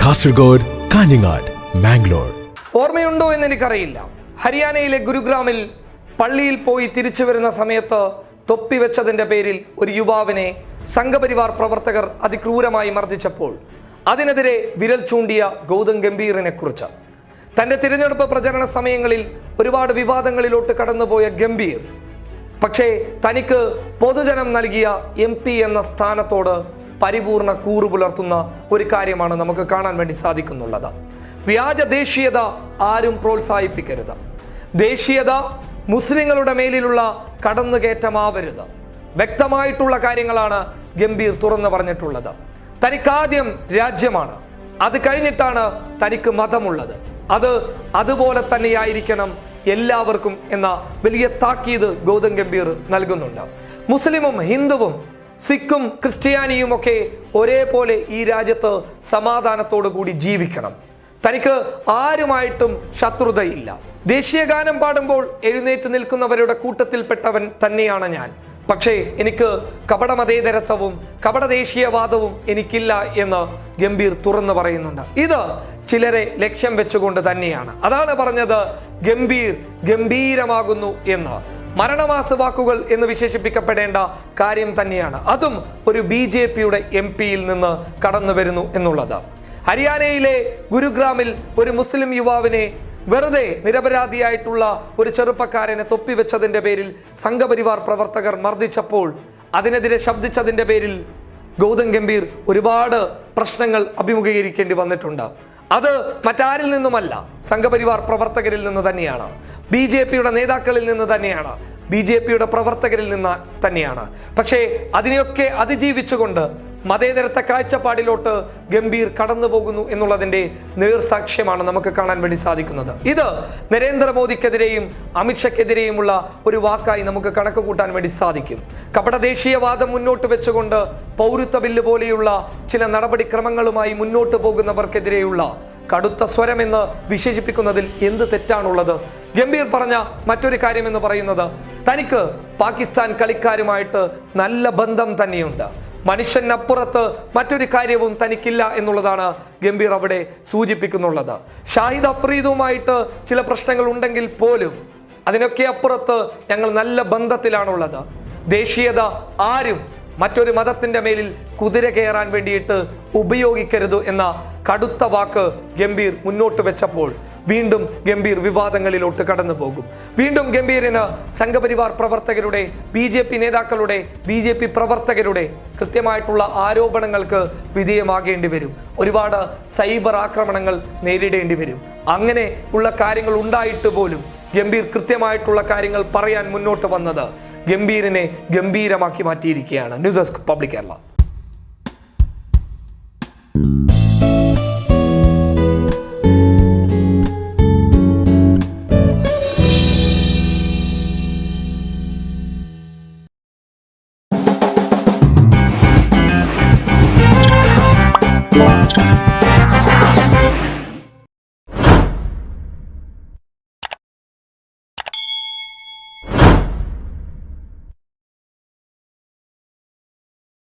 കാസർഗോഡ് കാഞ്ഞങ്ങാട് മാംഗ്ലൂർ ഓർമ്മയുണ്ടോ എന്ന് എനിക്കറിയില്ല ഹരിയാനയിലെ ഗുരുഗ്രാമിൽ പള്ളിയിൽ പോയി തിരിച്ചു വരുന്ന സമയത്ത് തൊപ്പി വെച്ചതിന്റെ പേരിൽ ഒരു യുവാവിനെ സംഘപരിവാർ പ്രവർത്തകർ അതിക്രൂരമായി മർദ്ദിച്ചപ്പോൾ അതിനെതിരെ വിരൽ ചൂണ്ടിയ ഗൗതം ഗംഭീറിനെ കുറിച്ച്. തന്റെ തിരഞ്ഞെടുപ്പ് പ്രചരണ സമയങ്ങളിൽ ഒരുപാട് വിവാദങ്ങളിലോട്ട് കടന്നുപോയ ഗംഭീർ. പക്ഷേ തനിക്ക് പൊതുജനം നൽകിയ എം എന്ന സ്ഥാനത്തോട് പരിപൂർണ കൂറു പുലർത്തുന്ന ഒരു കാര്യമാണ് നമുക്ക് കാണാൻ വേണ്ടി സാധിക്കുന്നുള്ളത്. വ്യാജ ദേശീയത ആരും പ്രോത്സാഹിപ്പിക്കരുത്. ദേശീയത മുസ്ലിങ്ങളുടെ മേലിലുള്ള കടന്നുകയറ്റമാവരുത്. വ്യക്തമായിട്ടുള്ള കാര്യങ്ങളാണ് ഗംഭീർ തുറന്നു പറഞ്ഞിട്ടുള്ളത്. തനിക്കാദ്യം രാജ്യമാണ്. അത് കഴിഞ്ഞിട്ടാണ് തനിക്ക് മതമുള്ളത്. അത് അതുപോലെ തന്നെയായിരിക്കണം എല്ലാവർക്കും എന്ന വലിയ താക്കീത് ഗൗതം ഗംഭീർ നൽകുന്നുണ്ട്. മുസ്ലിമും ഹിന്ദുവും സിഖും ക്രിസ്ത്യാനിയും ഒക്കെ ഒരേപോലെ ഈ രാജ്യത്ത് സമാധാനത്തോടു കൂടി ജീവിക്കണം. തനിക്ക് ആരുമായിട്ടും ശത്രുതയില്ല. ദേശീയഗാനം പാടുമ്പോൾ എഴുന്നേറ്റ് നിൽക്കുന്നവരുടെ കൂട്ടത്തിൽപ്പെട്ടവൻ തന്നെയാണ് ഞാൻ. പക്ഷേ എനിക്ക് കപടമതേതരത്വവും കപടദേശീയവാദവും എനിക്കില്ല എന്ന് ഗംഭീർ തുറന്നു പറയുന്നുണ്ട്. ഇത് ചിലരെ ലക്ഷ്യം വെച്ചുകൊണ്ട് തന്നെയാണ്. അതാണ് പറഞ്ഞത് ഗംഭീർ ഗംഭീരമാകുന്നു എന്ന്. മരണമാസ വാക്കുകൾ എന്ന് വിശേഷിപ്പിക്കപ്പെടേണ്ട കാര്യം തന്നെയാണ്. അതും ഒരു ബി ജെ പിയുടെ എം പിയിൽ നിന്ന് കടന്നു വരുന്നു എന്നുള്ളത്. ഹരിയാനയിലെ ഗുരുഗ്രാമിൽ ഒരു മുസ്ലിം യുവാവിനെ വെറുതെ നിരപരാധിയായിട്ടുള്ള ഒരു ചെറുപ്പക്കാരനെ തൊപ്പിവെച്ചതിന്റെ പേരിൽ സംഘപരിവാർ പ്രവർത്തകർ മർദ്ദിച്ചപ്പോൾ അതിനെതിരെ ശബ്ദിച്ചതിന്റെ പേരിൽ ഗൗതം ഗംഭീർ ഒരുപാട് പ്രശ്നങ്ങൾ അഭിമുഖീകരിക്കേണ്ടി വന്നിട്ടുണ്ട്. അത് മറ്റാരിൽ നിന്നുമല്ല സംഘപരിവാർ പ്രവർത്തകരിൽ നിന്ന് തന്നെയാണ്. ബി ജെ പിയുടെ നേതാക്കളിൽ നിന്ന് തന്നെയാണ്. ബി ജെ പിയുടെ പ്രവർത്തകരിൽ നിന്ന് തന്നെയാണ്. പക്ഷേ അതിനെയൊക്കെ അതിജീവിച്ചുകൊണ്ട് മതേതരത്തെ കാഴ്ചപ്പാടിലോട്ട് ഗംഭീർ കടന്നു പോകുന്നു എന്നുള്ളതിന്റെ നേർസാക്ഷ്യമാണ് നമുക്ക് കാണാൻ വേണ്ടി സാധിക്കുന്നത്. ഇത് നരേന്ദ്രമോദിക്കെതിരെയും അമിത്ഷയ്ക്കെതിരെയുമുള്ള ഒരു വാക്കായി നമുക്ക് കണക്ക് കൂട്ടാൻ വേണ്ടി സാധിക്കും. കപട ദേശീയവാദം മുന്നോട്ട് വെച്ചുകൊണ്ട് പൗരത്വ ബില്ല് പോലെയുള്ള ചില നടപടിക്രമങ്ങളുമായി മുന്നോട്ട് പോകുന്നവർക്കെതിരെയുള്ള കടുത്ത സ്വരമെന്ന് വിശേഷിപ്പിക്കുന്നതിൽ എന്ത് തെറ്റാണുള്ളത്? ഗംഭീർ പറഞ്ഞ മറ്റൊരു കാര്യം എന്ന് പറയുന്നത് തനിക്ക് പാകിസ്ഥാൻ കളിക്കാരുമായിട്ട് നല്ല ബന്ധം തന്നെയുണ്ട്. മനുഷ്യനപ്പുറത്ത് മറ്റൊരു കാര്യവും തനിക്കില്ല എന്നുള്ളതാണ് ഗംഭീർ അവിടെ സൂചിപ്പിക്കുന്നുള്ളത്. ഷാഹിദ് അഫ്രീദുമായിട്ട് ചില പ്രശ്നങ്ങൾ ഉണ്ടെങ്കിൽ പോലും അതിനൊക്കെ അപ്പുറത്ത് ഞങ്ങൾ നല്ല ബന്ധത്തിലാണുള്ളത്. ദേശീയത ആരും മറ്റൊരു മതത്തിന്റെ മേലിൽ കുതിര കയറാൻ വേണ്ടിയിട്ട് ഉപയോഗിക്കരുത് എന്ന കടുത്ത വാക്ക് ഗംഭീർ മുന്നോട്ട് വെച്ചപ്പോൾ വീണ്ടും ഗംഭീർ വിവാദങ്ങളിലോട്ട് കടന്നു പോകും വീണ്ടും ഗംഭീറിന് സംഘപരിവാർ പ്രവർത്തകരുടെ ബി ജെ പി നേതാക്കളുടെ ബി ജെ പി പ്രവർത്തകരുടെ കൃത്യമായിട്ടുള്ള ആരോപണങ്ങൾക്ക് വിധേയമാകേണ്ടി വരും. ഒരുപാട് സൈബർ ആക്രമണങ്ങൾ നേരിടേണ്ടി വരും. അങ്ങനെ ഉള്ള കാര്യങ്ങൾ ഉണ്ടായിട്ട് പോലും ഗംഭീർ കൃത്യമായിട്ടുള്ള കാര്യങ്ങൾ പറയാൻ മുന്നോട്ട് വന്നത് ഗംഭീറിനെ ഗംഭീരമാക്കി മാറ്റിയിരിക്കുകയാണ്. News desk public Kerala. Podcast.